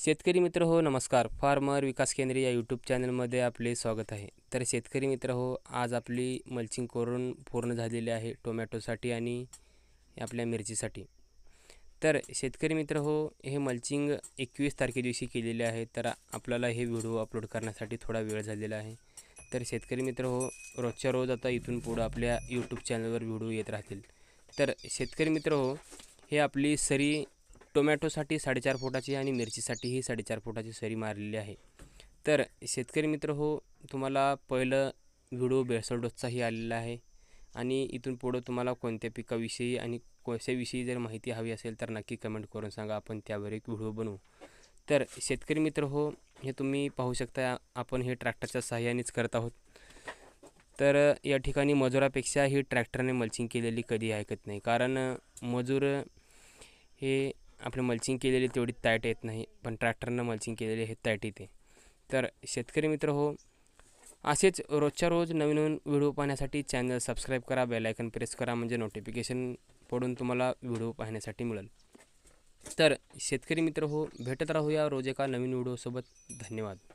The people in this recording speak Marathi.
शेतकरी मित्र हो नमस्कार. फार्मर विकास केंद्र या यूट्यूब चॅनलमध्ये आपले स्वागत आहे. तर शेतकरी मित्र हो आज आपली मल्चिंग करून पूर्ण झालेली आहे टोमॅटोसाठी आणि आपल्या मिरचीसाठी. तर शेतकरी मित्र हो हे मल्चिंग एकवीस तारखे दिवशी केलेले आहे. तर आपल्याला हे व्हिडिओ अपलोड करण्यासाठी थोडा वेळ झालेला आहे. तर शेतकरी मित्र हो रोजच्या रोज आता इथून पुढं आपल्या यूट्यूब चॅनलवर व्हिडिओ येत राहतील. तर शेतकरी मित्र हो हे आपली सरी टोमॅटोसाठी साडेचार फुटाची आणि मिरचीसाठीही साडेचार फुटाची सरी मारलेली आहे. तर शेतकरी मित्र हो तुम्हाला पहिलं व्हिडिओ बेळसळ डोसचाही आलेला आहे. आणि इथून पुढं तुम्हाला कोणत्या पिकाविषयी आणि कोणत्याविषयी जर माहिती हवी असेल तर नक्की कमेंट करून सांगा. आपण त्यावर एक व्हिडिओ बनवू. तर शेतकरी मित्र हो हे तुम्ही पाहू शकता आपण हे ट्रॅक्टरच्या सहाय्यानेच करत आहोत. तर या ठिकाणी मजुरापेक्षा ही ट्रॅक्टरने मल्चिंग केलेली कधी ऐकत नाही. कारण मजूर हे आपलं मल्चिंग केलेली तेवढी ताईट येत नाही पण ट्रॅक्टरनं मल्चिंग केलेली हे ताईट येते. तर शेतकरी मित्र हो असेच रोजच्या रोज नवीन नवीन व्हिडिओ पाहण्यासाठी चॅनल सबस्क्राईब करा बेलायकन प्रेस करा म्हणजे नोटिफिकेशन पडून तुम्हाला व्हिडिओ पाहण्यासाठी मिळेल. तर शेतकरी मित्र हो भेटत राहूया रोज एका नवीन व्हिडिओसोबत. धन्यवाद.